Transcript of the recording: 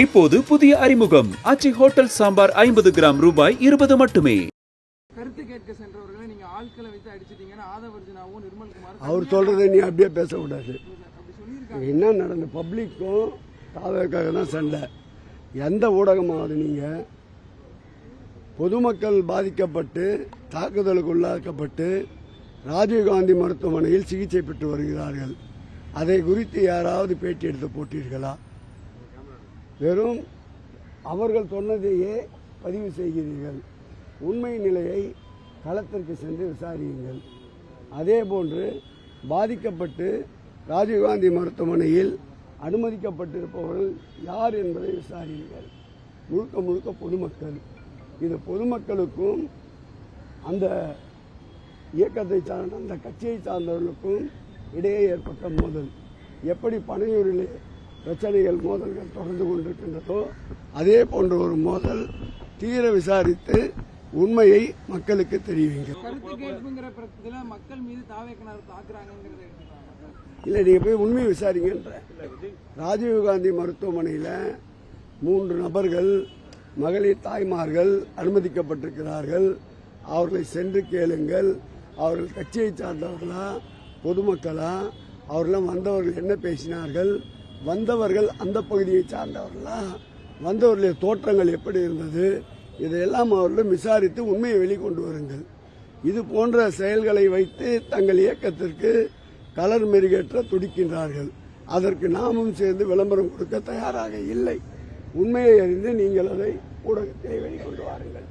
இப்போது புதிய அறிமுகம். அச்சி ஹோட்டல் சாம்பார் ஐம்பது கிராம் ரூபாய் இருபது மட்டுமே. கருத்து கேட்க சென்றவர்களை நீங்க ஆட்களை வைத்து அடிச்சிட்டீங்கன்னு ஆதவர்ஜனாவும் அவர் சொல்றதை நீ அப்படியே பேசக்கூடாது. என்ன நடந்த பப்ளிக்கும் தாவேக்காக தான் சண்டை. எந்த ஊடகமாவது நீங்கள் பொதுமக்கள் பாதிக்கப்பட்டு தாக்குதலுக்கு உள்ளாக்கப்பட்டு ராஜீவ்காந்தி மருத்துவமனையில் சிகிச்சை பெற்று வருகிறார்கள். அதை குறித்து யாராவது பேட்டி எடுத்து போட்டீர்களா? வெறும் அவர்கள் சொன்னதையே பதிவு செய்கிறீர்கள். உண்மை நிலையை களத்திற்கு சென்று விசாரியுங்கள். அதே போன்று பாதிக்கப்பட்டு ராஜீவ்காந்தி மருத்துவமனையில் அனுமதிக்கப்பட்டிருப்பவர்கள் யார் என்பதை விசாரியுங்கள். முழுக்க முழுக்க பொதுமக்கள். இது பொதுமக்களுக்கும் அந்த இயக்கத்தை சார்ந்த அந்த கட்சியை சார்ந்தவர்களுக்கும் இடையே ஏற்பட்ட மோதல். எப்படி பனையூரிலே பிரச்சனைகள் மோதல்கள் தொடர்ந்து கொண்டிருக்கின்றதோ அதே போன்ற ஒரு மோதல் தீர விசாரித்து உண்மையை மக்களுக்கு தெரிவிங்க. இல்லை நீங்கள் போய் உண்மையை விசாரிங்கன்ற. ராஜீவ்காந்தி மருத்துவமனையில் மூன்று நபர்கள் மகளிர் தாய்மார்கள் அனுமதிக்கப்பட்டிருக்கிறார்கள். அவர்களை சென்று கேளுங்கள். அவர்கள் கட்சியை சார்ந்தவர்களா? பொதுமக்களா? அவர்களாம் வந்தவர்கள் என்ன பேசினார்கள்? வந்தவர்கள் அந்த பகுதியை சார்ந்தவர்களா? வந்தவர்களுடைய தோற்றங்கள் எப்படி இருந்தது? இதையெல்லாம் அவர்களும் விசாரித்து உண்மையை வெளிக்கொண்டு வருங்கள். இது போன்ற செயல்களை வைத்து தங்கள் இயக்கத்திற்கு கலர் மெருகேற்ற துடிக்கின்றார்கள். அதற்கு நாமும் சேர்ந்து விளம்பரம் கொடுக்க தயாராக இல்லை. உண்மையை அறிந்து நீங்கள் அதை ஊடகத்தை வெளிக்கொண்டு வாருங்கள்.